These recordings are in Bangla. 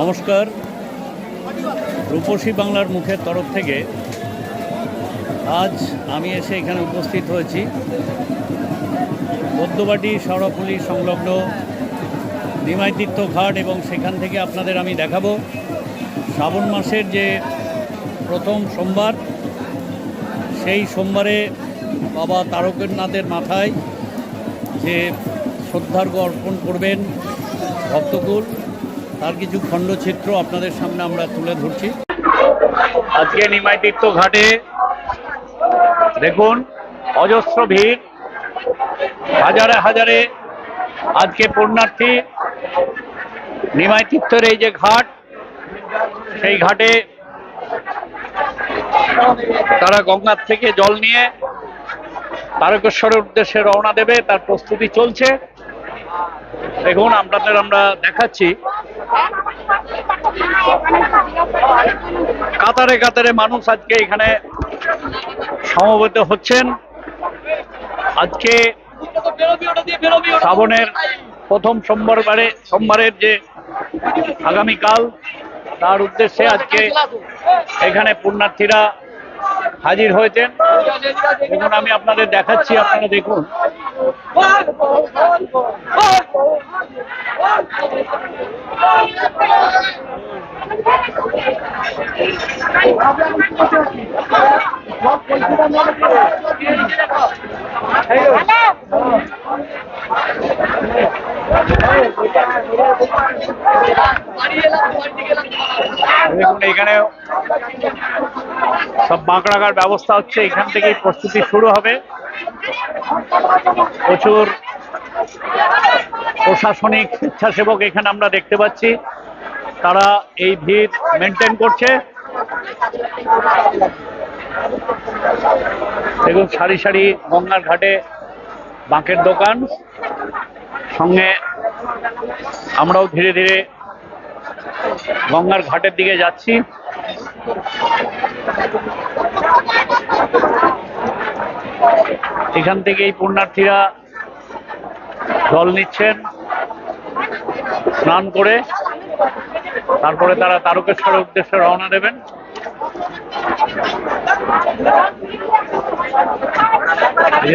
নমস্কার। রূপসী বাংলার মুখের তরফ থেকে আজ আমি এসে এখানে উপস্থিত হয়েছি। পদ্মবাটি সরপুলি সংলগ্ন নিমাইতীর্থ ঘাট এবং সেখান থেকে আপনাদের আমি দেখাবো। শ্রাবণ মাসের যে প্রথম সোমবার, সেই সোমবারে বাবা তারকেরনাথের মাথায় যে শ্রদ্ধার্ঘ অর্পণ করবেন ভক্তকুল তার কিছু খণ্ডচিত্র আপনাদের সামনে আমরা তুলে ধরছি। আজকে নিমাই তীর্থ ঘাটে দেখুন, অজস্র ভিড়। হাজারে হাজারে আজকে পুণ্যার্থী নিমাই তীর্থের এই যে ঘাট, সেই ঘাটে তারা গঙ্গার থেকে জল নিয়ে তারকেশ্বরের উদ্দেশ্যে রওনা দেবে, তার প্রস্তুতি চলছে। দেখুন, আপনাদের আমরা দেখাচ্ছি। কাতারে কাতারে মানুষ আজকে এখানে সমবেত হচ্ছেন। আজকে শ্রাবণের প্রথম সোমবারে সোমবারের যে আগামীকাল, তার উদ্দেশ্যে আজকে এখানে পুণ্যার্থীরা হাজির হয়েছেন। দেখুন আমি আপনাদের দেখাচ্ছি, আপনারা দেখুন। দেখুন, এখানে সব বাঁক রাখার ব্যবস্থা হচ্ছে। এখান থেকেই প্রস্তুতি শুরু হবে। প্রচুর প্রশাসনিক স্বেচ্ছাসেবক এখানে আমরা দেখতে পাচ্ছি। তারা এই ভিড় মেনটেন করছে। দেখুন, সারি সারি গঙ্গার ঘাটে বাঁকের দোকান। সঙ্গে আমরাও ধীরে ধীরে গঙ্গার ঘাটের দিকে যাচ্ছি। এখান থেকে এই পুণ্যার্থীরা জল নিচ্ছেন, স্নান করে। তারপরে তারা তারকেশ্বরের উদ্দেশ্যে রওনা দেবেন।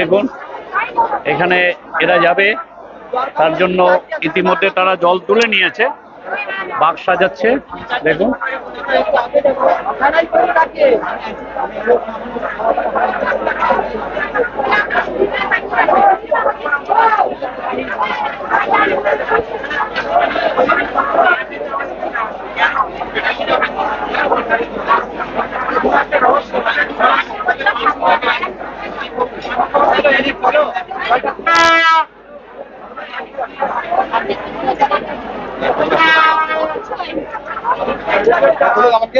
দেখুন এখানে এরা যাবে। তার জন্য ইতিমধ্যে তারা জল তুলে নিয়েছে। বাঘ সাজাচ্ছে দেখুন। আমাকে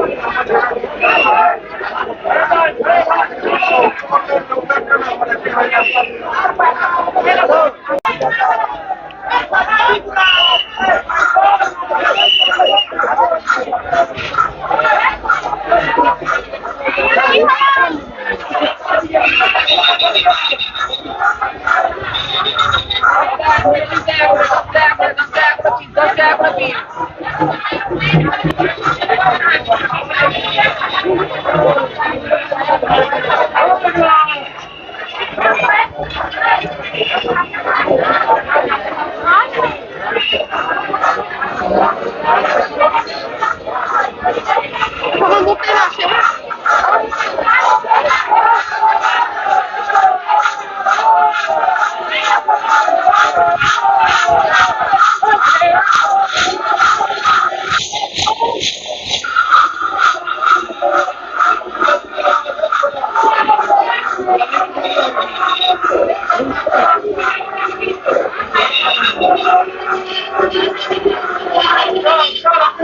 Thank you.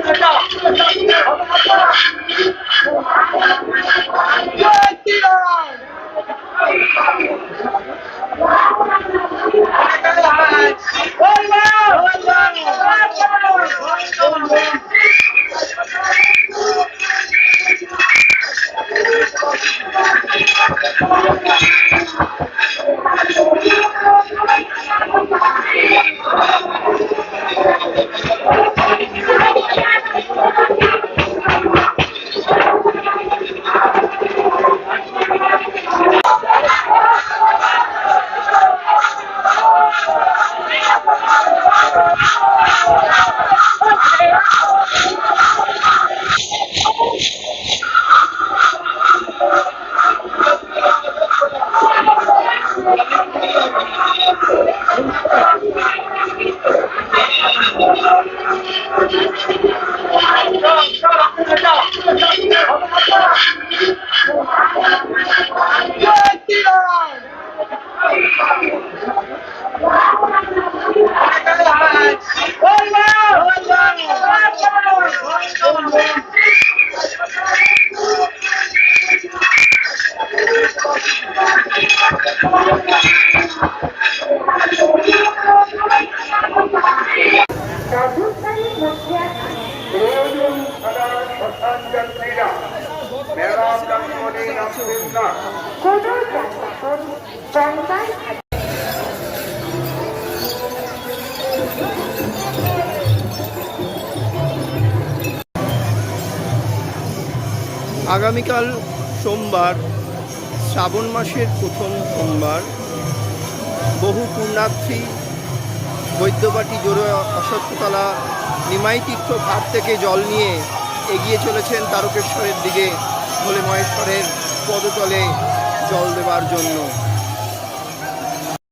Então, আগামীকাল সোমবার, শ্রাবণ মাসের প্রথম সোমবার, বহু পুণ্যার্থী, বৈদ্যবাটি জোড়ে অশ্বত্থতলা নিমাই তীর্থ ঘাট থেকে জল নিয়ে এগিয়ে চলেছেন তারকেশ্বরের দিকে ভোলে মহেশ্বরের পদতলে জল দেওয়ার জন্য।